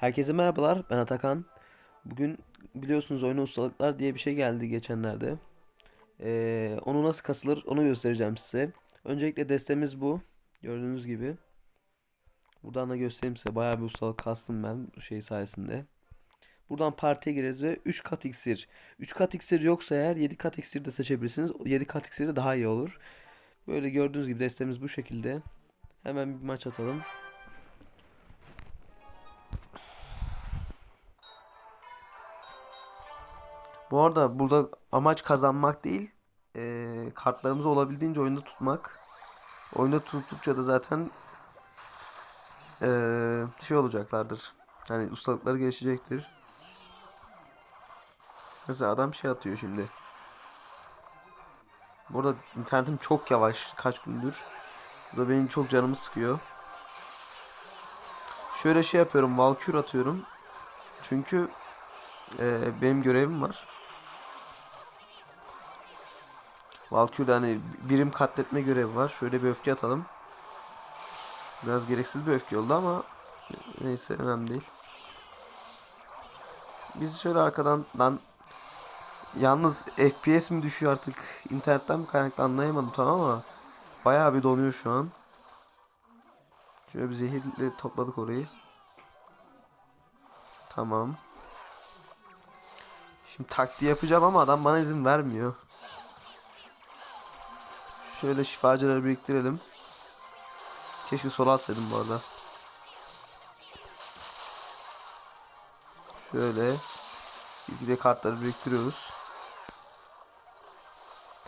Herkese merhabalar, ben Atakan. Bugün biliyorsunuz oyuna ustalıklar diye bir şey geldi geçenlerde. Ee, onu nasıl kasılır onu göstereceğim size. Öncelikle destemiz bu. Gördüğünüz gibi. Buradan da göstereyim size. Bayağı bir ustalık kastım ben bu şey sayesinde. Buradan partiye gireriz ve 3 kat iksir. 3 kat iksir yoksa eğer 7 kat iksir de seçebilirsiniz. 7 kat iksir de daha iyi olur. Böyle gördüğünüz gibi destemiz bu şekilde. Hemen bir maç atalım. Bu arada burada amaç kazanmak değil, eee, kartlarımızı olabildiğince oyunda tutmak. Oyunda tuttukça da zaten eee, şey olacaklardır. Yani ustalıkları gelişecektir. Mesela adam şey atıyor şimdi. Burada internetim çok yavaş kaç gündür. Bu da benim çok canımı sıkıyor. Şöyle şey yapıyorum, Valkür atıyorum. Çünkü eee, benim görevim var. Valkyrie'de hani birim katletme görevi var. Şöyle bir öfke atalım. Biraz gereksiz bir öfke oldu ama neyse önemli değil. Biz şöyle arkadan lan yalnız FPS mi düşüyor artık internetten mi kaynaklı anlayamadım tamam ama bayağı bir donuyor şu an. Şöyle bir zehirle topladık orayı. Tamam. Şimdi taktiği yapacağım ama adam bana izin vermiyor. Şöyle şifacıları biriktirelim. Keşke sola atsaydım bu arada. Şöyle. İki de kartları biriktiriyoruz.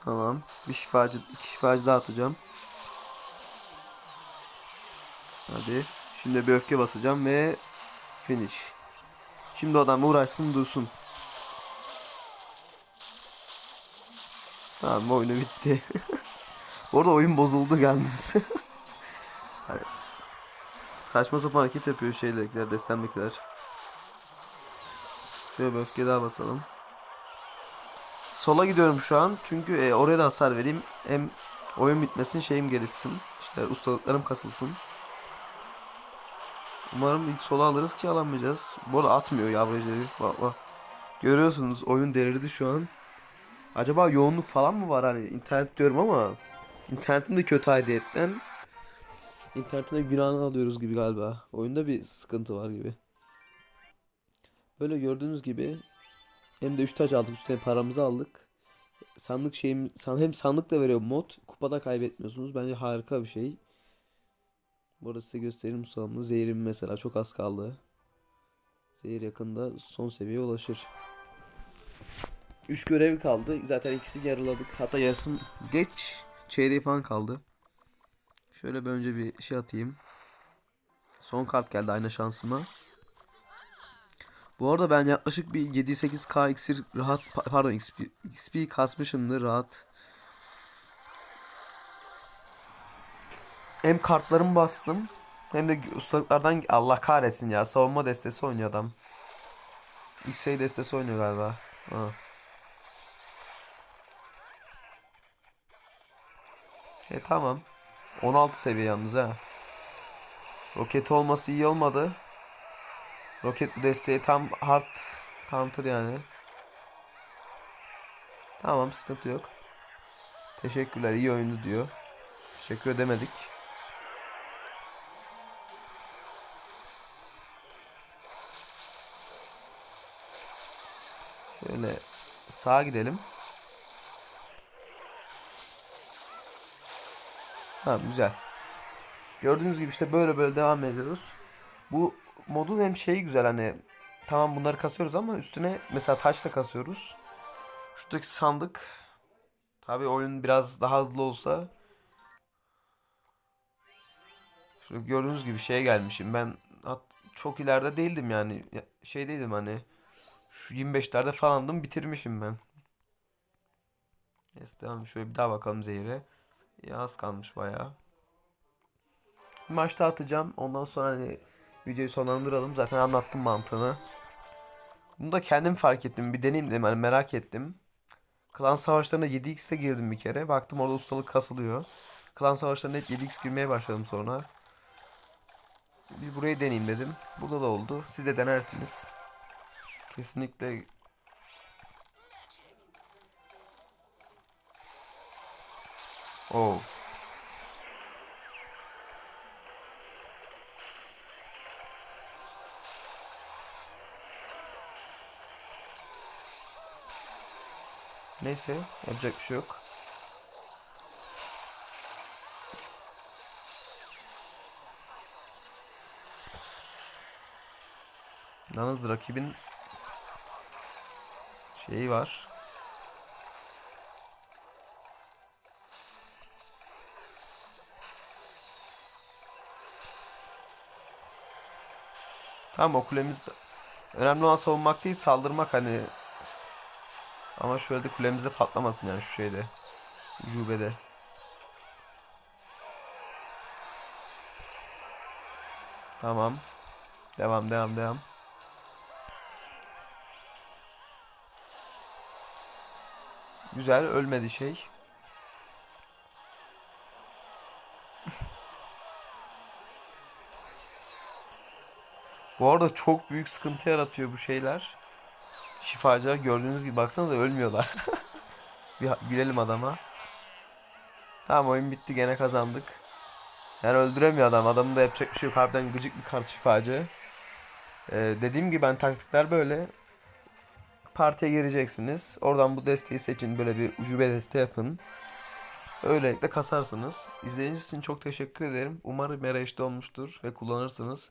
Tamam. Bir şifacı, iki şifacı daha atacağım. Hadi. Şimdi bir öfke basacağım ve finish. Şimdi adam uğraşsın dursun. Tamam oyunu bitti. Bu arada oyun bozuldu yalnız. Hani saçma sapan hareket yapıyor şeyler, destemlikler. Şöyle bir öfke daha basalım. Sola gidiyorum şu an çünkü e, oraya da hasar vereyim. Hem oyun bitmesin şeyim gelişsin. İşte ustalıklarım kasılsın. Umarım ilk sola alırız ki alamayacağız. Bu arada atmıyor ya averajları. Bak bak. Görüyorsunuz oyun delirdi şu an. Acaba yoğunluk falan mı var hani internet diyorum ama internetim de kötü aidiyetten. İnternetine günahını alıyoruz gibi galiba. Oyunda bir sıkıntı var gibi. Böyle gördüğünüz gibi hem de 3 taç aldık üstüne paramızı aldık. Sandık şeyim hem sandık da veriyor mod. Kupada kaybetmiyorsunuz. Bence harika bir şey. Burada size göstereyim ustalımı. Zehirim mesela çok az kaldı. Zehir yakında son seviyeye ulaşır. 3 görev kaldı. Zaten ikisi yarıladık. Hatta yarısın geç çeyreği falan kaldı. Şöyle bir önce bir şey atayım. Son kart geldi aynı şansıma. Bu arada ben yaklaşık bir 7-8k iksir rahat pa- pardon XP, XP kasmışımdır rahat. Hem kartlarımı bastım hem de ustalıklardan Allah kahretsin ya savunma destesi oynuyor adam. X-Ray destesi oynuyor galiba. Ha. E tamam. 16 seviye yalnız ha. Roket olması iyi olmadı. Roket desteği tam hard counter yani. Tamam sıkıntı yok. Teşekkürler iyi oyundu diyor. Teşekkür edemedik. Şöyle sağa gidelim. Tamam güzel. Gördüğünüz gibi işte böyle böyle devam ediyoruz. Bu modun hem şeyi güzel hani tamam bunları kasıyoruz ama üstüne mesela taş da kasıyoruz. Şuradaki sandık tabi oyun biraz daha hızlı olsa Şöyle gördüğünüz gibi şeye gelmişim ben çok ileride değildim yani Ya- şey değildim hani şu 25'lerde falandım bitirmişim ben. Neyse devam şöyle bir daha bakalım zehire. Az kalmış bayağı. Bir maç daha atacağım. Ondan sonra hani videoyu sonlandıralım. Zaten anlattım mantığını. Bunu da kendim fark ettim. Bir deneyeyim dedim. Hani merak ettim. Klan savaşlarına 7x'te girdim bir kere. Baktım orada ustalık kasılıyor. Klan savaşlarına hep 7x girmeye başladım sonra. Bir burayı deneyeyim dedim. Burada da oldu. Siz de denersiniz. Kesinlikle Oh. Neyse, yapacak bir şey yok. Yalnız rakibin şeyi var. Tamam o kulemiz önemli olan savunmak değil saldırmak hani. Ama şöyle de kulemizde patlamasın yani şu şeyde. Ucubede. Tamam. Devam devam devam. Güzel ölmedi şey. Bu arada çok büyük sıkıntı yaratıyor bu şeyler. Şifacılar gördüğünüz gibi baksanıza ölmüyorlar. Bir gülelim adama. Tamam oyun bitti gene kazandık. Yani öldüremiyor adam. Adamın da yapacak bir şey yok. Harbiden gıcık bir kart şifacı. Ee, dediğim gibi ben taktikler böyle. Partiye gireceksiniz. Oradan bu desteği seçin. Böyle bir ucube deste yapın. Öylelikle kasarsınız. İzlediğiniz için çok teşekkür ederim. Umarım yara işte olmuştur ve kullanırsınız.